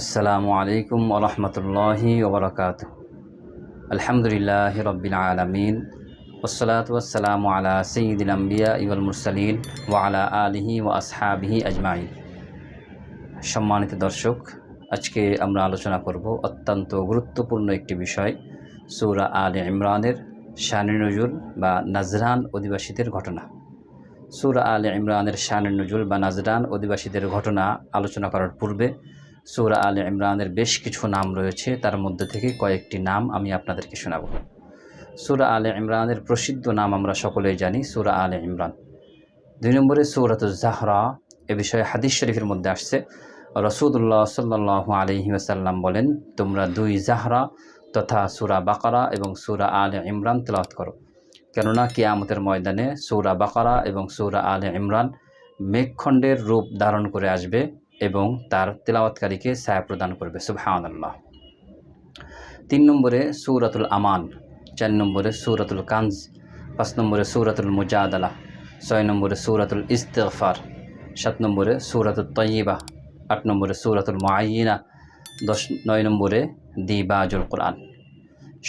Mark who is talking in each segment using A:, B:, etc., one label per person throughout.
A: আসসালামু আলাইকুম ওরহমতুল্লাহি ওবরাকাত আলহামদুলিল্লাহ রবিল আলমিন। ওসলাত ওসালামু আলা সঈদুল আম্বিয়া ইবুল মুরসালিন আলা আলিহি ও আসহাবিহি আজমাইন। সম্মানিত দর্শক, আজকে আমরা আলোচনা করব অত্যন্ত গুরুত্বপূর্ণ একটি বিষয়, সূরা আলে ইমরানের শানে নজুল বা নাজরান অধিবাসীদের ঘটনা। সূরা আল ইমরানের শানে নজুল বা নাজরান অধিবাসীদের ঘটনা আলোচনা করার পূর্বে সূরা আলে ইমরানের বেশ কিছু নাম রয়েছে, তার মধ্যে থেকে কয়েকটি নাম আমি আপনাদেরকে শোনাব। সূরা আলে ইমরানের প্রসিদ্ধ নাম আমরা সকলেই জানি, সূরা আলে ইমরান। দুই নম্বরে সৌরাত জাহরা এ বিষয়ে হাদিস শরীফের মধ্যে আসছে। রসুদুল্লাহ সাল্লাহ আলহি আসাল্লাম বলেন, তোমরা দুই জাহরা তথা সুরা বাকারা এবং সুরা আলে ইমরান তেলাওয়াত করো। কেননা কিয়ামতের ময়দানে সৌরা বাকারা এবং সৌরা আলে ইমরান মেঘখণ্ডের রূপ ধারণ করে আসবে। এবং তার তেলাওয়াতকারীকে ছায়া প্রদান করবে সুবহান তিন নম্বরে সৌরাতুল আমান, চার নম্বরে সৌরাতুল কানজ, পাঁচ নম্বরে সৌরাতুল মুজাদালা, ছয় নম্বরে সৌরাতুল ইস্তেগফার, সাত নম্বরে সৌরাতুল তয়িবা আট নম্বরে সৌরাতুল মাইনা দশ, নয় নম্বরে দিবাজুল কোরআন।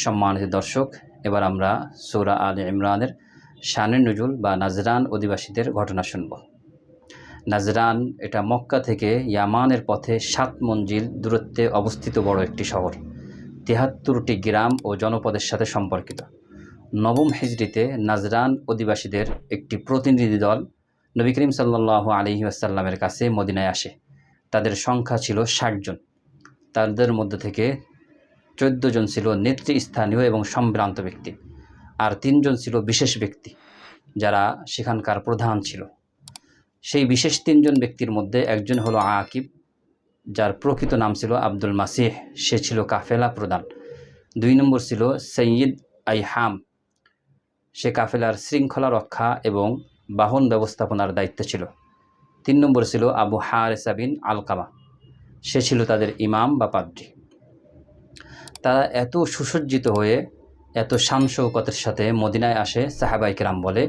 A: সম্মানিত দর্শক, এবার আমরা সৌরা আল ইমরানের শানের নজুল বা নাজরান অধিবাসীদের ঘটনা শুনব। নাজরান, এটা মক্কা থেকে ইয়ামানের পথে সাত মঞ্জিল দূরত্বে অবস্থিত বড় একটি শহর। তেহাত্তরটি গ্রাম ও জনপদের সাথে সম্পর্কিত। নবম হিজড়িতে নাজরান অধিবাসীদের একটি প্রতিনিধি দল নবী করিম সাল্লাহ আলহি আসাল্লামের কাছে মদিনায় আসে। তাদের সংখ্যা ছিল ষাট জন। তাদের মধ্যে থেকে চোদ্দ জন ছিল নেতৃস্থানীয় এবং সম্ভ্রান্ত ব্যক্তি, আর তিনজন ছিল বিশেষ ব্যক্তি, যারা সেখানকার প্রধান ছিল। সেই বিশেষ তিনজন ব্যক্তির মধ্যে একজন হলো আকিব, যার প্রকৃত নাম ছিল আব্দুল মাসিহ। সে ছিল কাফেলা প্রধান। দুই নম্বর ছিল সৈয়দ আইহাম। সে কাফেলার শৃঙ্খলা রক্ষা এবং বাহন ব্যবস্থাপনার দায়িত্ব ছিল। তিন নম্বর ছিল আবু হারেসাবিন আলকামা। সে ছিল তাদের ইমাম বা পাদ্রী। তারা এত সুসজ্জিত হয়ে এত শান শৌকতের সাথে মদিনায় আসে সাহাবাই কেরাম বলে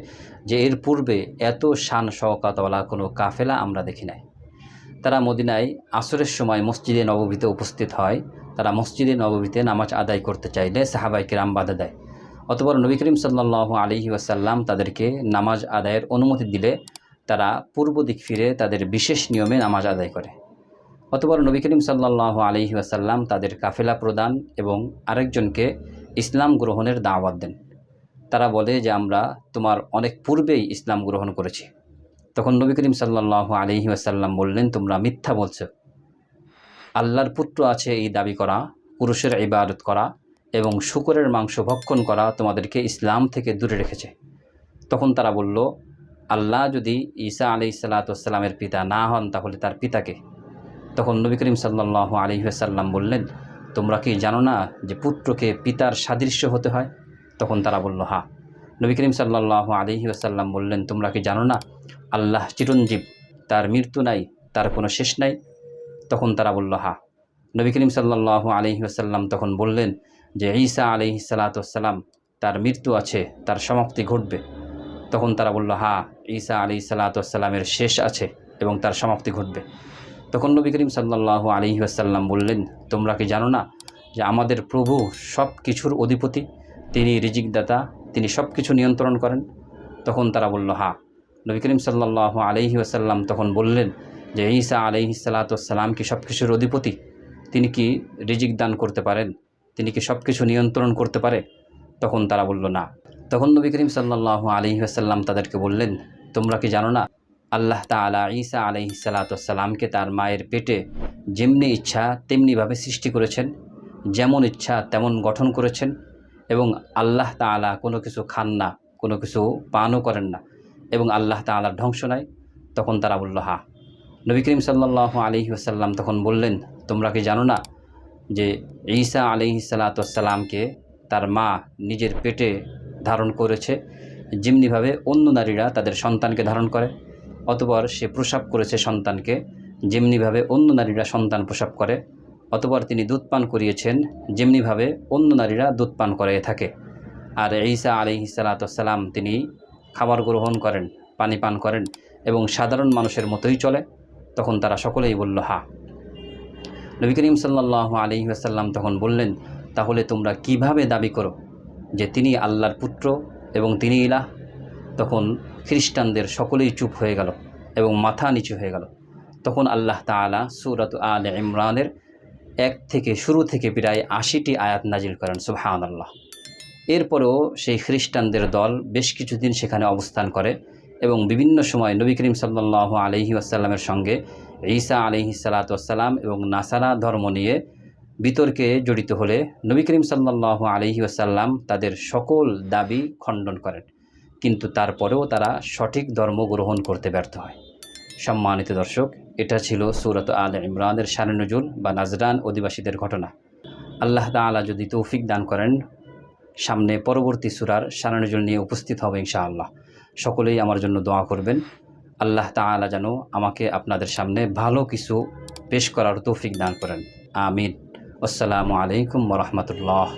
A: যে এর পূর্বে এত শান শওকাতওয়ালা কোনো কাফেলা আমরা দেখি নাই। তারা মদিনায় আসরের সময় মসজিদে নববীতে উপস্থিত হয়। তারা মসজিদে নববীতে নামাজ আদায় করতে চাইলে সাহাবাই কেরাম বাধা দেয়। অতপর নবী করিম সাল্লাহ আলহি ওয়াসাল্লাম তাদেরকে নামাজ আদায়ের অনুমতি দিলে তারা পূর্ব দিক ফিরে তাদের বিশেষ নিয়মে নামাজ আদায় করে। অতপর নবী করিম সাল্লাহ আলহি ওয়াসাল্লাম তাদের কাফেলা প্রদান এবং আরেকজনকে ইসলাম গ্রহণের দাওয়াত দেন। তারা বলে যে, আমরা তোমার অনেক পূর্বেই ইসলাম গ্রহণ করেছি। তখন নবী করিম সাল্লাহ আলহি আসাল্লাম বললেন, তোমরা মিথ্যা বলছো। আল্লাহর পুত্র আছে এই দাবি করা, পুরুষের ইবাদত করা এবং শুকরের মাংস ভক্ষণ করা তোমাদেরকে ইসলাম থেকে দূরে রেখেছে। তখন তারা বলল, আল্লাহ যদি ঈসা আলি সাল্লাতামের পিতা না হন, তাহলে তার পিতাকে? তখন নবী করিম সাল্লাহ আলহিহাসাল্লাম বললেন তোমরা কি জানো না যে পুত্রকে পিতার সাদৃশ্য হতে হয়? তখন তারা বলল, হা। নবী করিম সাল্লাহ আলহি আসাল্লাম বললেন, তোমরা কি জানো না আল্লাহ চিরঞ্জীব, তার মৃত্যু নাই, তার কোনো শেষ নাই? তখন তারা বলল, হা। নবী করিম সাল্লাহ আলহি আসাল্লাম তখন বললেন যে, ঈসা আলহি সালাতাম তার মৃত্যু আছে, তার সমাপ্তি ঘটবে। তখন তারা বলল, হা, ঈসা আলি সালাতামের শেষ আছে এবং তার সমাপ্তি ঘটবে। তখন নবী করিম সাল্লাহ আলহি আসাল্লাম বললেন, তোমরা কি জানো না যে আমাদের প্রভু সব কিছুর অধিপতি, তিনি রিজিকদাতা, তিনি সব কিছু নিয়ন্ত্রণ করেন? তখন তারা বলল, হা। নবী করিম সাল্লাহ আলহি আসাল্লাম তখন বললেন যে, ঈসা আলহি সাল্লাতাম কি সব কিছুর অধিপতি? তিনি কি রিজিক দান করতে পারেন? তিনি কি সব কিছু নিয়ন্ত্রণ করতে পারে? তখন তারা বলল, না। তখন নবী করিম সাল্লাহ আলহি আসাল্লাম তাদেরকে বললেন, তোমরা কি জানো না আল্লাহ তালা ঈসা সালাতামকে তার মায়ের পেটে যেমনি ইচ্ছা তেমনিভাবে সৃষ্টি করেছেন, যেমন ইচ্ছা তেমন গঠন করেছেন এবং আল্লাহ তালা কোনো কিছু খান না, কোনো কিছু পানও করেন না এবং আল্লাহ তালার ধ্বংস নাই। তখন তারা বলল, হা। নবী করিম সাল্লাহ আলহি আসাল্লাম তখন বললেন, তোমরা কি জানো না যে ঈসা আলহি সালাতামকে তার মা নিজের পেটে ধারণ করেছে? যেমনিভাবে অন্য নারীরা তাদের সন্তানকে ধারণ করে অতপর সে প্রসাব করেছে সন্তানকে, যেমনিভাবে অন্য নারীরা সন্তান প্রসাব করে, অতপর তিনি দুধ পান করিয়েছেন, যেমনিভাবে অন্য নারীরা দুধ পান করে থাকে। আর ঈসা আলি সালাতাম তিনি খাবার গ্রহণ করেন, পানি পান করেন এবং সাধারণ মানুষের মতোই চলে। তখন তারা সকলেই বলল, হা। নবী করিম সাল্লাহ আলী আসাল্লাম তখন বললেন, তাহলে তোমরা কীভাবে দাবি করো যে তিনি আল্লাহর পুত্র এবং তিনি ইলাহ? তখন খ্রিস্টানদের সকলেই চুপ হয়ে গেল এবং মাথা নিচু হয়ে গেল। তখন আল্লাহ তাআলা সুরত আল ইমরানের এক থেকে শুরু থেকে প্রায় আশিটি আয়াত নাজিল করেন সুবহান আল্লাহ এরপরেও সেই খ্রিস্টানদের দল বেশ কিছুদিন সেখানে অবস্থান করে এবং বিভিন্ন সময় নবী করিম সাল্লাহ আলহি আসাল্লামের সঙ্গে ঈসা আলহি সালাতাম এবং নাসারা ধর্ম নিয়ে বিতর্কে জড়িত হলে নবী করিম সাল্লাহ আলহি আসাল্লাম তাদের সকল দাবি খণ্ডন করেন। কিন্তু তারপরেও তারা সঠিক ধর্ম গ্রহণ করতে ব্যর্থ হয়। সম্মানিত দর্শক, এটা ছিল সুরত আল ইমরানের শারনজুল বা নাজরান অধিবাসীদের ঘটনা। আল্লাহ তাআলা যদি তৌফিক দান করেন, সামনে পরবর্তী সুরার শারনজুল নিয়ে উপস্থিত হবে ইনশাআল্লাহ। সকলেই আমার জন্য দোয়া করবেন। আল্লাহ তাআলা যেন আমাকে আপনাদের সামনে ভালো কিছু পেশ করার তৌফিক দান করেন। আমিন। আসসালামু আলাইকুম রহমতুল্লাহ।